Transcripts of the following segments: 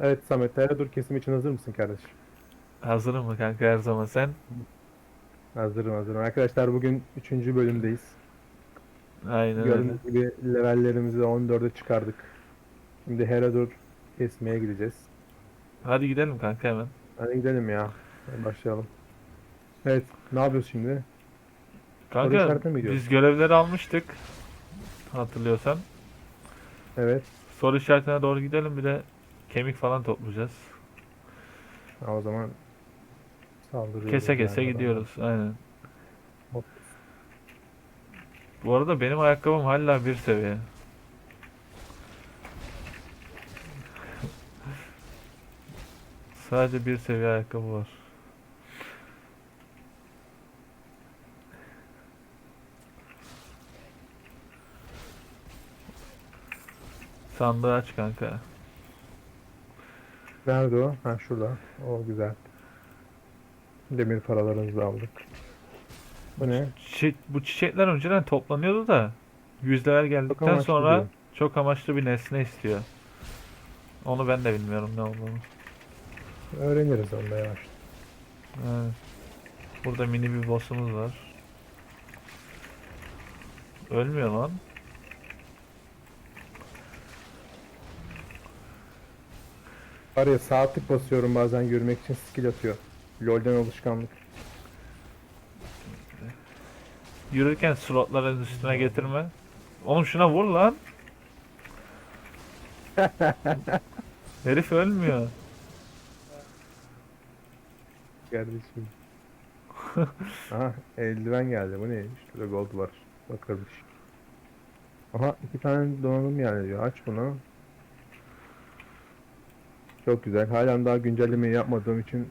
Evet Samet, dur kesim için hazır mısın kardeşim? Hazırım mı kanka her zaman sen? Hazırım hazırım. Arkadaşlar bugün 3. bölümdeyiz. Aynen öyle. Gördüğünüz gibi levellerimizi 14'e çıkardık. Şimdi Heradur kesmeye gideceğiz. Hadi gidelim kanka hemen. Hadi gidelim ya. Hadi başlayalım. Evet, ne yapıyoruz şimdi? Kanka işaretine mi gidiyoruz? biz görevleri almıştık. Hatırlıyorsan. Evet. Soru işaretine doğru gidelim bir de kemik falan toplayacağız. Ha, o zaman saldırıyoruz. Kese kese yani. gidiyoruz. Aynen. Hop. Bu arada benim ayakkabım hala bir seviye. Sadece bir seviye ayakkabı var. Sandığı aç kanka. Nerede o? Ha şurada. O güzel. Demir paralarımızı da aldık. Bu ne? Çiçek, bu çiçekler önceden toplanıyordu da yüzdeler geldikten amaçlı sonra diyor. çok amaçlı bir nesne istiyor. Onu ben de bilmiyorum ne olduğunu. Öğreniriz onu da yavaş. Evet. Burada mini bir boss'umuz var. Ölmüyor lan. Var ya saatlik basıyorum bazen yürümek için skill atıyor. LoL'den alışkanlık. Yürürken slotların üstüne getirme. Oğlum şuna vur lan. Herif ölmüyor. Kardeşim. Aha eldiven geldi. Bu neymiş? Şurada gold var. Bakılmış. Aha iki tane donanım geldi diyor. Aç bunu. Çok güzel. Halen daha güncellemeyi yapmadığım için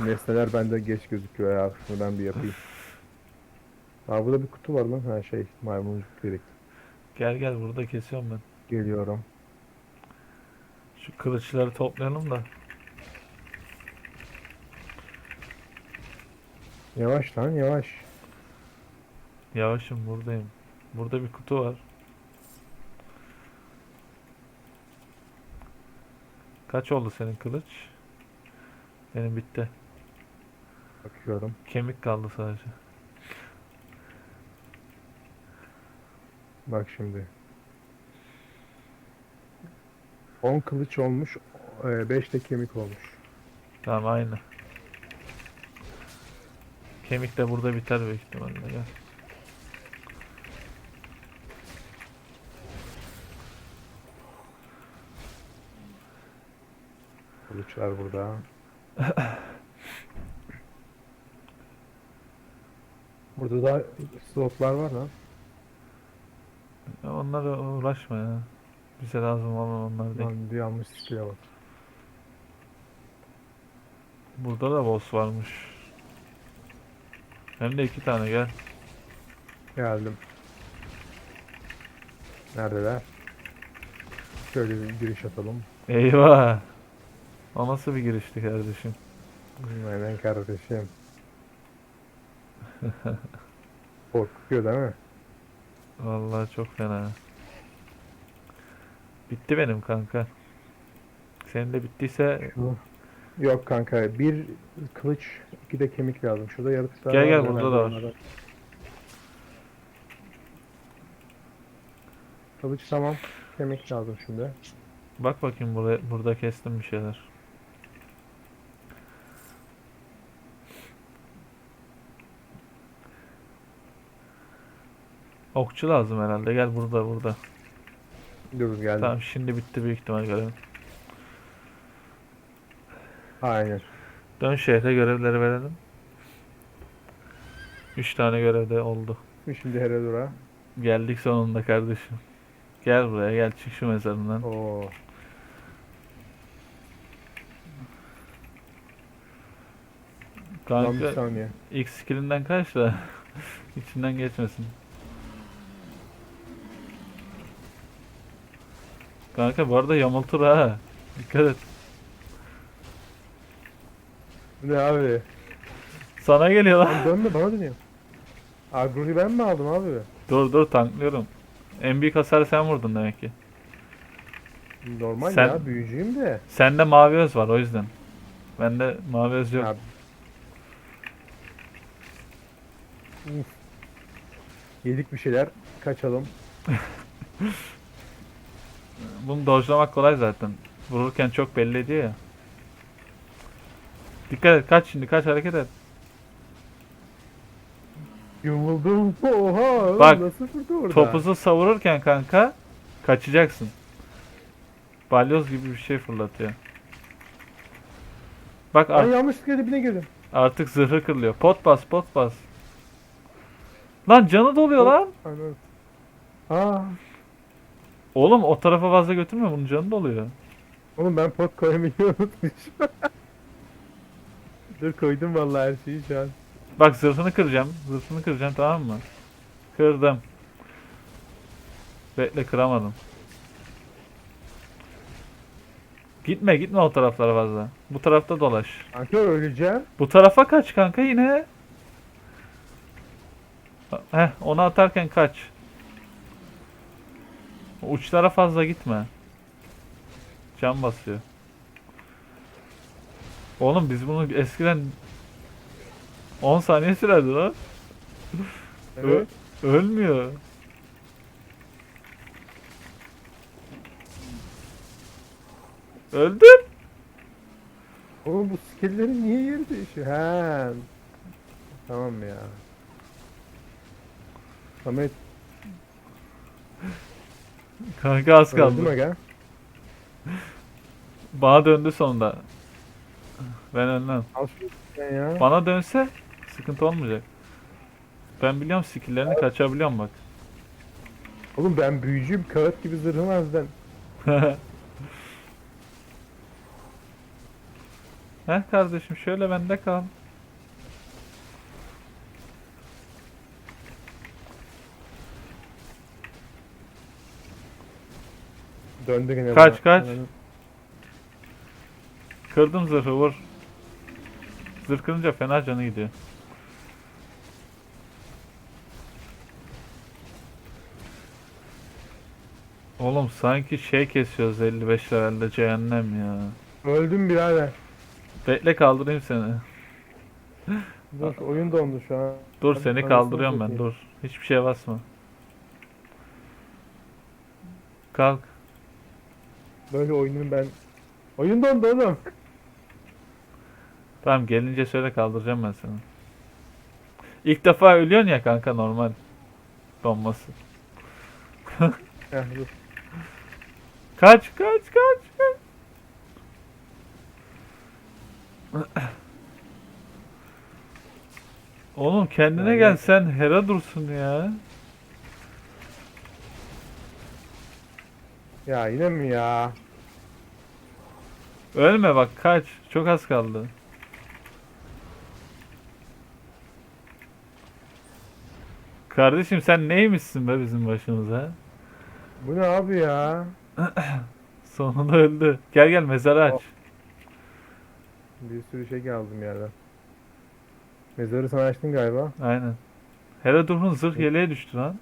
nesneler bende geç gözüküyor ya. Şunu ben bir yapayım. Aa burada bir kutu var lan. Ha şey maymuncuk direkt. Gel gel burada kesiyorum ben. Geliyorum. Şu kılıçları toplayalım da. Yavaş lan yavaş. Yavaşım buradayım. Burada bir kutu var. Kaç oldu senin kılıç? Benim bitti. Bakıyorum. Kemik kaldı sadece. Bak şimdi. 10 kılıç olmuş, 5 de kemik olmuş. Tamam aynı. Kemik de burada biter büyük ihtimalle. Gel. Kılıçlar burada. Burada da slotlar var lan. Ya Onlara uğraşma ya. Bize lazım olan onlar değil. Lan bir yanlış skill'e bak. Burada da boss varmış. Hem de iki tane gel. Geldim. Neredeler? Şöyle bir giriş atalım. Eyvah. O nasıl bir girişti kardeşim? Aynen kardeşim. Korkuyor değil mi? Vallahi çok fena. Bitti benim kanka. Senin de bittiyse Yok kanka. Bir kılıç, iki de kemik lazım. Şurada yaratıklar Gel, var. gel, burada da var. onlara- Kılıç tamam. Kemik lazım şimdi. bak bakayım burada, burada kestim bir şeyler. Okçu lazım herhalde. Gel burada burada. Dur geldim. Tamam şimdi bitti büyük ihtimal görev. Aynen. Dön şehre görevleri verelim. 3 tane görevde oldu. Şimdi Herodora. Geldik sonunda kardeşim. Gel buraya gel çık şu mezarından. Oo. Lan bir Kanka saniye. ilk skillinden kaç da içinden geçmesin. Kanka bu arada yamultur ha. Dikkat et. Ne abi? Sana geliyor lan. Lan dönme bana dönüyor. Agro'yu ben mi aldım abi? Dur dur tanklıyorum. En büyük hasarı sen vurdun demek ki. Normal Sen- ya büyücüyüm de. Sende mavi öz var o yüzden. Bende mavi öz yok. Ya. Uf. Yedik bir şeyler. Kaçalım. Bunu dojlamak kolay zaten. Vururken çok belli ediyor ya. Dikkat et kaç şimdi kaç hareket et. Yumuldum. Oha. Bak, Nasıl vurdu orada? Topuzu savururken kanka kaçacaksın. Balyoz gibi bir şey fırlatıyor. Bak Ay yanlışlıkla dibine girdim. artık zırhı kırılıyor. Pot bas pot bas. Lan canı doluyor lan. Anladım. Aa. Oğlum o tarafa fazla götürme bunun canı doluyor. Oğlum ben pot koymayı unutmuşum. Dur koydum vallahi her şeyi şu an. Bak zırhını kıracağım. Zırhını kıracağım tamam mı? Kırdım. Bekle kıramadım. Gitme gitme o taraflara fazla. Bu tarafta dolaş. Kanka öleceğim. Bu tarafa kaç kanka yine. Heh onu atarken kaç. Uçlara fazla gitme. Can basıyor. Oğlum biz bunu eskiden 10 saniye sürerdi lan. Evet. Ölmüyor. Öldüm. Oğlum bu skill'lerin niye yeri değişiyor? He. Tamam ya. Samet Kanka az öldüm kaldı. aga. Bana döndü sonunda. Ben ölmem. Al şunu sen ya. Bana dönse sıkıntı olmayacak. Ben biliyorum skill'lerini kaçabiliyorum bak. Oğlum ben büyücüyüm. Kağıt gibi zırhım az ben. Heh kardeşim şöyle bende kal. Döndü gene. Kaç, bana. kaç? Kırdım zırhı vur. Zırh kırınca fena canı gidiyor. Oğlum sanki şey kesiyoruz 55 levelde cehennem ya. Öldüm birader. Bekle kaldırayım seni. Dur oyun dondu şu an. Dur Hadi, seni kaldırıyorum ben dur. Hiçbir şeye basma. Kalk. Böyle oyunun ben. Oyun dondu oğlum. Tamam gelince söyle kaldıracağım ben seni. İlk defa ölüyorsun ya kanka normal. Donması. Heh, dur. Kaç kaç kaç kaç. Oğlum kendine gel sen Hera dursun ya. Ya yine mi ya? Ölme bak kaç. Çok az kaldı. Kardeşim sen neymişsin be bizim başımıza? Bu ne abi ya? Sonunda öldü. Gel gel mezarı aç. Bir sürü şey aldım yerden. Mezarı sen açtın galiba. Aynen. Durh'un zırh yeleğe düştü lan.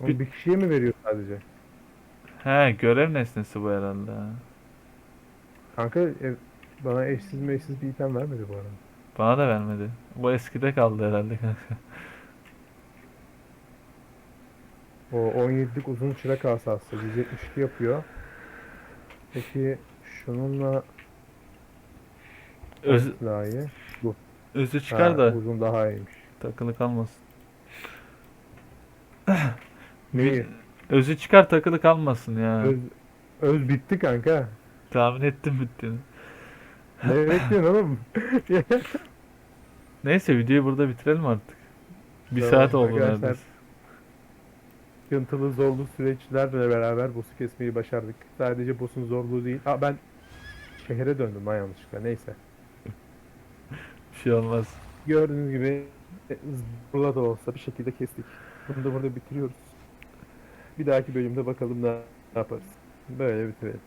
Bir- bir kişiye mi veriyor sadece? He görev nesnesi bu herhalde. Kanka ev- bana eşsiz meşsiz bir item vermedi bu arada. Bana da vermedi. Bu eskide kaldı herhalde kanka. O 17'lik uzun çırak asası 172 yapıyor. Peki şununla Öz, daha iyi. özü çıkar Ha, da uzun daha iyiymiş. takılı kalmasın. Neyi? Özü çıkar takılı kalmasın ya. Öz, öz bitti kanka. Tahmin ettim bittiğini. Ne bekliyorsun oğlum? Neyse videoyu burada bitirelim artık. Bir Tamam, saat oldu neredeyse. Sıkıntılı zorlu süreçlerle beraber boss'u kesmeyi başardık. Sadece boss'un zorluğu değil. Aa ben şehre döndüm lan yanlışlıkla. Neyse. Bir şey olmaz. Gördüğünüz gibi zorla da olsa bir şekilde kestik. Bunu da burada bitiriyoruz. Bir dahaki bölümde bakalım ne yaparız. Böyle bitirelim.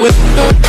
With